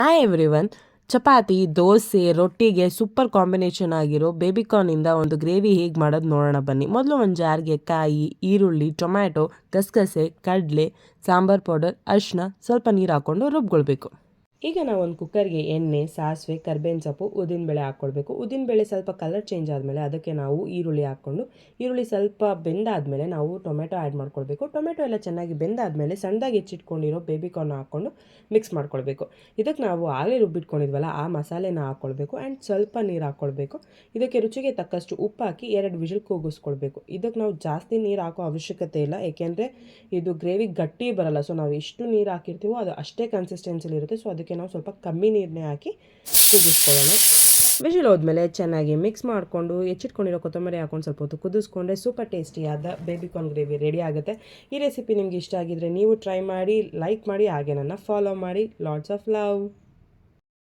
Hi everyone chapati, dosa, ರೊಟ್ಟಿಗೆ super combination ಆಗಿರೋ ಬೇಬಿಕಾರ್ನಿಂದ ಒಂದು ಗ್ರೇವಿ ಹೇಗೆ ಮಾಡೋದು ನೋಡೋಣ ಬನ್ನಿ. ಮೊದಲು ಒಂದು ಜಾರಿಗೆ ಕಾಯಿ, ಈರುಳ್ಳಿ, ಟೊಮ್ಯಾಟೊ, ಗಸಗಸೆ, ಕಡಲೆ, ಸಾಂಬಾರ್ ಪೌಡರ್ ಅರಿಶಿನ ಸ್ವಲ್ಪ ನೀರು ಹಾಕ್ಕೊಂಡು ರುಬ್ಕೊಳ್ಬೇಕು. ಈಗ ನಾವು ಒಂದು ಕುಕ್ಕರ್ಗೆ ಎಣ್ಣೆ, ಸಾಸಿವೆ, ಕರ್ಬೇವಿನ ಸೊಪ್ಪು ಉದ್ದಿನಬೇಳೆ ಹಾಕ್ಕೊಳ್ಬೇಕು ಉದ್ದಿನಬೇಳೆ ಸ್ವಲ್ಪ ಕಲರ್ ಚೇಂಜ್ ಆದಮೇಲೆ ಅದಕ್ಕೆ ನಾವು ಈರುಳ್ಳಿ ಹಾಕ್ಕೊಂಡು, ಈರುಳ್ಳಿ ಸ್ವಲ್ಪ ಬೆಂದಾದಮೇಲೆ ನಾವು ಟೊಮೆಟೊ ಆ್ಯಡ್ ಮಾಡ್ಕೊಳ್ಬೇಕು ಟೊಮೆಟೊ ಎಲ್ಲ ಚೆನ್ನಾಗಿ ಬೆಂದಾದಮೇಲೆ ಸಣ್ಣದಾಗಿ ಹೆಚ್ಚಿಟ್ಕೊಂಡಿರೋ ಬೇಬಿಕಾರ್ನ್ ಹಾಕ್ಕೊಂಡು ಮಿಕ್ಸ್ ಮಾಡ್ಕೊಳ್ಬೇಕು ಇದಕ್ಕೆ ನಾವು ಆಗಲೇ ರುಬ್ಬಿಟ್ಕೊಂಡಿದ್ವಲ್ಲ, ಆ ಮಸಾಲೆನ ಹಾಕ್ಕೊಳ್ಬೇಕು ಆ್ಯಂಡ್ ಸ್ವಲ್ಪ ನೀರು ಹಾಕ್ಕೊಳ್ಬೇಕು ಇದಕ್ಕೆ ರುಚಿಗೆ ತಕ್ಕಷ್ಟು ಉಪ್ಪು ಹಾಕಿ ಎರಡು ವಿಷಲ್ ಕೂಗಿಸ್ಕೊಳ್ಬೇಕು ಇದಕ್ಕೆ ನಾವು ಜಾಸ್ತಿ ನೀರು ಹಾಕೋ ಅವಶ್ಯಕತೆ ಇಲ್ಲ, ಏಕೆಂದರೆ ಇದು ಗ್ರೇವಿ ಗಟ್ಟಿ ಬರಲ್ಲ. ಸೊ ನಾವು ಎಷ್ಟು ನೀರು ಹಾಕಿರ್ತೀವೋ ಅದು ಅಷ್ಟೇ ಕನ್ಸಿಸ್ಟೆನ್ಸಿಲಿ ಇರುತ್ತೆ. ಸೊ ಅದಕ್ಕೆ ನಾವು ಸ್ವಲ್ಪ ಕಮ್ಮಿ ನೀರನ್ನೇ ಹಾಕಿ ಕುದಿಸ್ಕೊಳ್ಳೋಣ. ವಿಷಲ್ ಹೋದ್ಮೇಲೆ ಚೆನ್ನಾಗಿ ಮಿಕ್ಸ್ ಮಾಡಿಕೊಂಡು ಹೆಚ್ಚಿಟ್ಕೊಂಡಿರೋ ಕೊತ್ತಂಬರಿ ಹಾಕೊಂಡು ಸ್ವಲ್ಪ ಹೊತ್ತು ಕುದಿಸ್ಕೊಂಡ್ರೆ ಸೂಪರ್ ಟೇಸ್ಟಿಯಾದ ಬೇಬಿ ಕಾರ್ನ್ ಗ್ರೇವಿ ರೆಡಿ ಆಗುತ್ತೆ. ಈ ರೆಸಿಪಿ ನಿಮ್ಗೆ ಇಷ್ಟ ಆಗಿದ್ರೆ ನೀವು ಟ್ರೈ ಮಾಡಿ ಲೈಕ್ ಮಾಡಿ, ಹಾಗೆ ನನ್ನ ಫಾಲೋ ಮಾಡಿ. Lots of love